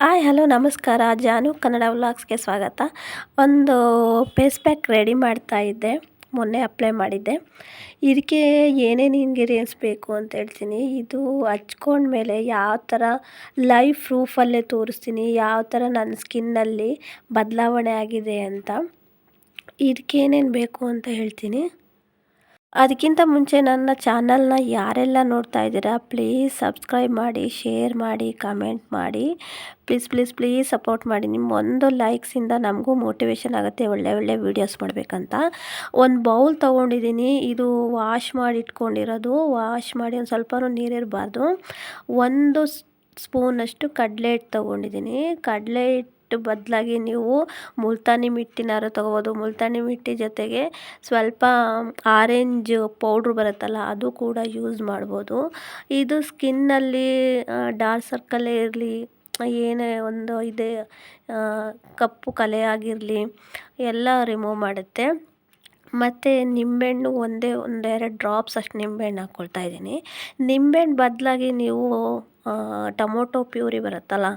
Hi, hello, ನಮಸ್ಕಾರ. ಜಾನು, ಕನ್ನಡ ವ್ಲಾಗ್ಸ್ಗೆ ಸ್ವಾಗತ. ಒಂದು ಫೇಸ್ ಪ್ಯಾಕ್ ರೆಡಿ ಮಾಡ್ತಾ ಇದ್ದೆ. ಮೊನ್ನೆ ಅಪ್ಲೈ ಮಾಡಿದ್ದೆ. ಇದಕ್ಕೆ ಏನೇನು ಇಂಗ್ರೀಡಿಯೆಂಟ್ಸ್ ಬೇಕು ಅಂತ ಹೇಳ್ತೀನಿ. ಇದು ಹಚ್ಕೊಂಡ್ಮೇಲೆ ಯಾವ ಥರ ಲೈವ್ ಪ್ರೂಫಲ್ಲೇ ತೋರಿಸ್ತೀನಿ. ಯಾವ ಥರ ನನ್ನ ಸ್ಕಿನ್ನಲ್ಲಿ ಬದಲಾವಣೆ ಆಗಿದೆ ಅಂತ. ಇದಕ್ಕೇನೇನು ಬೇಕು ಅಂತ ಹೇಳ್ತೀನಿ. ಅದಕ್ಕಿಂತ ಮುಂಚೆ ನನ್ನ ಚಾನಲ್ನ ಯಾರೆಲ್ಲ ನೋಡ್ತಾ ಇದ್ದೀರಾ, ಪ್ಲೀಸ್ ಸಬ್ಸ್ಕ್ರೈಬ್ ಮಾಡಿ, ಶೇರ್ ಮಾಡಿ, ಕಮೆಂಟ್ ಮಾಡಿ. ಪ್ಲೀಸ್ ಪ್ಲೀಸ್ ಪ್ಲೀಸ್ ಸಪೋರ್ಟ್ ಮಾಡಿ. ನಿಮ್ಮ ಒಂದು ಲೈಕ್ಸಿಂದ ನಮಗೂ ಮೋಟಿವೇಶನ್ ಆಗುತ್ತೆ, ಒಳ್ಳೆ ಒಳ್ಳೆ ವೀಡಿಯೋಸ್ ಮಾಡಬೇಕಂತ. ಒಂದು ಬೌಲ್ ತೊಗೊಂಡಿದ್ದೀನಿ. ಇದು ವಾಶ್ ಮಾಡಿ ಇಟ್ಕೊಂಡಿರೋದು. ವಾಶ್ ಮಾಡಿ ಒಂದು ಸ್ವಲ್ಪನೂ ನೀರಿರಬಾರ್ದು ಒಂದು ಸ್ಪೂನಷ್ಟು ಕಡಲೆ ಹಿಟ್ಟು ತೊಗೊಂಡಿದ್ದೀನಿ. ಕಡಲೆ ಹಿಟ್ಟು ಬದಲಾಗಿ ನೀವು ಮುಲ್ತಾನಿ ಮಿಟ್ಟಿನಾರು ತೊಗೋಬೋದು. ಮುಲ್ತಾನಿ ಮಿಟ್ಟಿ ಜೊತೆಗೆ ಸ್ವಲ್ಪ ಆರೆಂಜ್ ಪೌಡ್ರ್ ಬರುತ್ತಲ್ಲ, ಅದು ಕೂಡ ಯೂಸ್ ಮಾಡ್ಬೋದು. ಇದು ಸ್ಕಿನ್ನಲ್ಲಿ ಡಾರ್ಕ್ ಸರ್ಕಲೇ ಇರಲಿ, ಏನೇ ಒಂದು ಇದೆ ಕಪ್ಪು ಕಲೆ ಆಗಿರಲಿ, ಎಲ್ಲ ರಿಮೂವ್ ಮಾಡುತ್ತೆ. ಮತ್ತು ನಿಂಬೆಹಣ್ಣು ಒಂದೇ, ಒಂದೆರಡು ಡ್ರಾಪ್ಸ್ ಅಷ್ಟು ನಿಂಬೆಹಣ್ಣು ಹಾಕ್ಕೊಳ್ತಾ ಇದ್ದೀನಿ. ನಿಂಬೆಹಣ್ಣು ಬದಲಾಗಿ ನೀವು ಟೊಮೊಟೊ ಪ್ಯೂರಿ ಬರುತ್ತಲ್ಲ,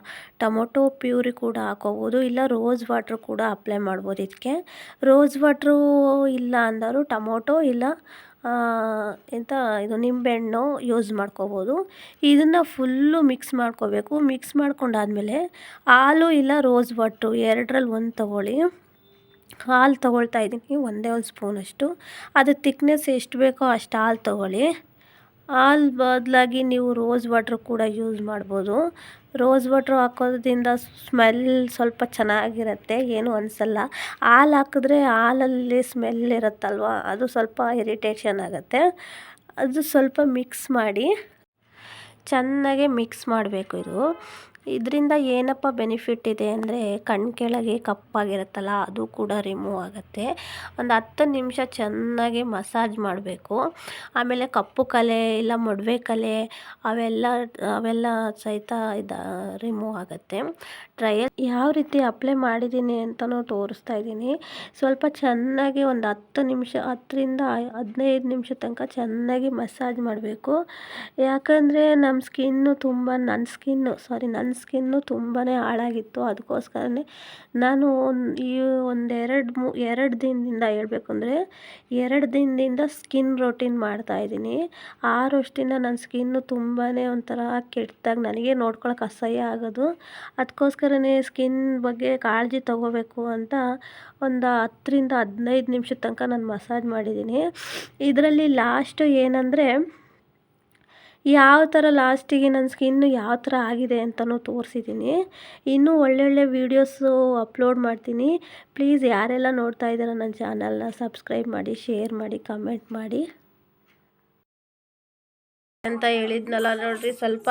ಟೊಮೊಟೊ ಪ್ಯೂರಿ ಕೂಡ ಹಾಕೋಬೋದು, ಇಲ್ಲ ರೋಸ್ ವಾಟ್ರ್ ಕೂಡ ಅಪ್ಲೈ ಮಾಡ್ಬೋದು ಇದಕ್ಕೆ ರೋಸ್ ವಾಟ್ರು ಇಲ್ಲ ಅಂದರೂ ಟೊಮೊಟೊ ಇಲ್ಲ ಎಂಥ ಇದು ನಿಂಬೆಹಣ್ಣು ಯೂಸ್ ಮಾಡ್ಕೋಬೋದು. ಇದನ್ನು ಫುಲ್ಲು ಮಿಕ್ಸ್ ಮಾಡ್ಕೋಬೇಕು. ಮಿಕ್ಸ್ ಮಾಡ್ಕೊಂಡಾದಮೇಲೆ ಹಾಲು ಇಲ್ಲ ರೋಸ್ ವಾಟ್ರು ಎರಡರಲ್ಲಿ ಒಂದು ತೊಗೊಳ್ಳಿ. ಹಾಲು ತೊಗೊಳ್ತಾ ಇದ್ದೀನಿ, ಒಂದೇ ಒಂದು ಸ್ಪೂನಷ್ಟು ಅದು ತಿಕ್ನೆಸ್ ಎಷ್ಟು ಬೇಕೋ ಅಷ್ಟು ಹಾಲು ತೊಗೊಳ್ಳಿ. ಹಾಲು ಬದಲಾಗಿ ನೀವು ರೋಸ್ ವಾಟ್ರ್ ಕೂಡ ಯೂಸ್ ಮಾಡ್ಬೋದು. ರೋಸ್ ವಾಟ್ರ್ ಹಾಕೋದ್ರಿಂದ ಸ್ಮೆಲ್ ಸ್ವಲ್ಪ ಚೆನ್ನಾಗಿರುತ್ತೆ, ಏನೂ ಅನಿಸಲ್ಲ. ಹಾಲು ಹಾಕಿದ್ರೆ ಹಾಲಲ್ಲಿ ಸ್ಮೆಲ್ ಇರುತ್ತಲ್ವ, ಅದು ಸ್ವಲ್ಪ ಇರಿಟೇಷನ್ ಆಗುತ್ತೆ. ಅದು ಸ್ವಲ್ಪ ಮಿಕ್ಸ್ ಮಾಡಿ, ಚೆನ್ನಾಗೆ ಮಿಕ್ಸ್ ಮಾಡಬೇಕು ಇದು. ಇದರಿಂದ ಏನಪ್ಪ ಬೆನಿಫಿಟ್ ಇದೆ ಅಂದರೆ ಕಣ್ಣು ಕೆಳಗೆ ಕಪ್ಪಾಗಿರುತ್ತಲ್ಲ, ಅದು ಕೂಡ ರಿಮೂವ್ ಆಗುತ್ತೆ. ಒಂದು ಹತ್ತು ನಿಮಿಷ ಚೆನ್ನಾಗಿ ಮಸಾಜ್ ಮಾಡಬೇಕು. ಆಮೇಲೆ ಕಪ್ಪು ಕಲೆ ಇಲ್ಲ ಮೊಡವೆ ಕಲೆ, ಅವೆಲ್ಲ ಅವೆಲ್ಲ ಸಹಿತ ಇದು ರಿಮೂವ್ ಆಗುತ್ತೆ. ಟ್ರಯಲ್ ಯಾವ ರೀತಿ ಅಪ್ಲೈ ಮಾಡಿದ್ದೀನಿ ಅಂತಲೂ ತೋರಿಸ್ತಾ ಇದ್ದೀನಿ. ಸ್ವಲ್ಪ ಚೆನ್ನಾಗಿ ಒಂದು ಹತ್ತು ನಿಮಿಷ, ಹತ್ತರಿಂದ ಹದಿನೈದು ನಿಮಿಷ ತನಕ ಚೆನ್ನಾಗಿ ಮಸಾಜ್ ಮಾಡಬೇಕು. ಯಾಕಂದರೆ ನಮ್ಮ ಸ್ಕಿನ್ನು ತುಂಬ ನನ್ನ ಸ್ಕಿನ್ನು ಸಾರಿ ನನ್ನ ಸ್ಕಿನ್ನು ತುಂಬಾ ಹಾಳಾಗಿತ್ತು. ಅದಕ್ಕೋಸ್ಕರನೇ ನಾನು ಈ ಒಂದೆರಡು ಮೂ, ಎರಡು ದಿನದಿಂದ ಹೇಳಬೇಕು ಅಂದರೆ ಎರಡು ದಿನದಿಂದ ಸ್ಕಿನ್ ರೊಟೀನ್ ಮಾಡ್ತಾಯಿದ್ದೀನಿ ಆ ವರ್ಷದಿಂದ ನನ್ನ ಸ್ಕಿನ್ನು ತುಂಬಾ ಒಂಥರ ಕೆಟ್ಟದಾಗ ನನಗೆ ನೋಡ್ಕೊಳಕ್ಕೆ ಅಸಹ್ಯ ಆಗೋದು. ಅದಕ್ಕೋಸ್ಕರನೇ ಸ್ಕಿನ್ ಬಗ್ಗೆ ಕಾಳಜಿ ತೊಗೋಬೇಕು ಅಂತ ಒಂದು ಹತ್ತರಿಂದ ಹದಿನೈದು ನಿಮಿಷದ ತನಕ ನಾನು ಮಸಾಜ್ ಮಾಡಿದ್ದೀನಿ. ಇದರಲ್ಲಿ ಲಾಸ್ಟು ಏನಂದರೆ ಯಾವ ಥರ ಲಾಸ್ಟಿಗೆ ನನ್ನ ಸ್ಕಿನ್ನು ಯಾವ ಥರ ಆಗಿದೆ ಅಂತಲೂ ತೋರಿಸಿದ್ದೀನಿ. ಇನ್ನೂ ಒಳ್ಳೊಳ್ಳೆ ವೀಡಿಯೋಸು ಅಪ್ಲೋಡ್ ಮಾಡ್ತೀನಿ. ಪ್ಲೀಸ್ ಯಾರೆಲ್ಲ ನೋಡ್ತಾ ಇದ್ದೀರ ನನ್ನ ಚಾನಲ್ನ ಸಬ್ಸ್ಕ್ರೈಬ್ ಮಾಡಿ, ಶೇರ್ ಮಾಡಿ, ಕಮೆಂಟ್ ಮಾಡಿ. ಅಂತ ಹೇಳಿದ್ನಲ್ಲ ನೋಡ್ರಿ, ಸ್ವಲ್ಪ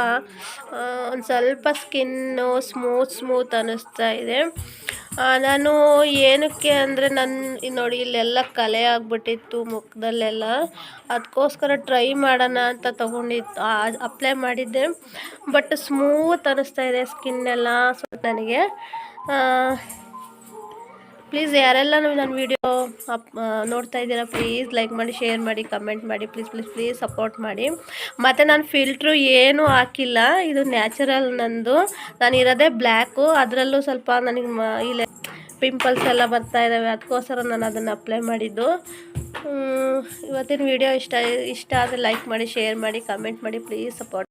ಒಂದು ಸ್ವಲ್ಪ ಸ್ಕಿನ್ನು ಸ್ಮೂತ್ ಸ್ಮೂತ್ ಅನ್ನಿಸ್ತಾ ಇದೆ. ನಾನು ಏನಕ್ಕೆ ಅಂದರೆ ನನ್ನ ನೋಡಿ ಇಲ್ಲೆಲ್ಲ ಕಲೆ ಆಗಿಬಿಟ್ಟಿತ್ತು ಮುಖದಲ್ಲೆಲ್ಲ. ಅದಕ್ಕೋಸ್ಕರ ಟ್ರೈ ಮಾಡೋಣ ಅಂತ ತೊಗೊಂಡಿದ್ದು ಅಪ್ಲೈ ಮಾಡಿದ್ದೆ. ಬಟ್ ಸ್ಮೂತ್ ಅನ್ನಿಸ್ತಾ ಇದೆ ಸ್ಕಿನ್ನೆಲ್ಲ ಸ್ವಲ್ಪ ನನಗೆ. ಪ್ಲೀಸ್ ಯಾರೆಲ್ಲ ನನ್ನ ವೀಡಿಯೋ ಅಪ್ ನೋಡ್ತಾ ಇದ್ದೀರಾ, ಪ್ಲೀಸ್ ಲೈಕ್ ಮಾಡಿ ಶೇರ್ ಮಾಡಿ ಕಮೆಂಟ್ ಮಾಡಿ, ಪ್ಲೀಸ್ ಪ್ಲೀಸ್ ಪ್ಲೀಸ್ ಸಪೋರ್ಟ್ ಮಾಡಿ. ಮತ್ತು ನಾನು ಫಿಲ್ಟ್ರು ಏನೂ ಹಾಕಿಲ್ಲ, ಇದು ನ್ಯಾಚುರಲ್ ನಂದು. ನಾನು ಇರೋದೇ ಬ್ಲ್ಯಾಕು ಅದರಲ್ಲೂ ಸ್ವಲ್ಪ ನನಗೆ ಇಲ್ಲ ಪಿಂಪಲ್ಸ್ ಎಲ್ಲ ಬರ್ತಾ ಇದ್ದಾವೆ ಅದಕ್ಕೋಸ್ಕರ ನಾನು ಅದನ್ನು ಅಪ್ಲೈ ಮಾಡಿದ್ದು. ಇವತ್ತಿನ ವೀಡಿಯೋ ಇಷ್ಟ ಇಷ್ಟ ಆದರೆ ಲೈಕ್ ಮಾಡಿ ಶೇರ್ ಮಾಡಿ ಕಮೆಂಟ್ ಮಾಡಿ, ಪ್ಲೀಸ್ ಸಪೋರ್ಟ್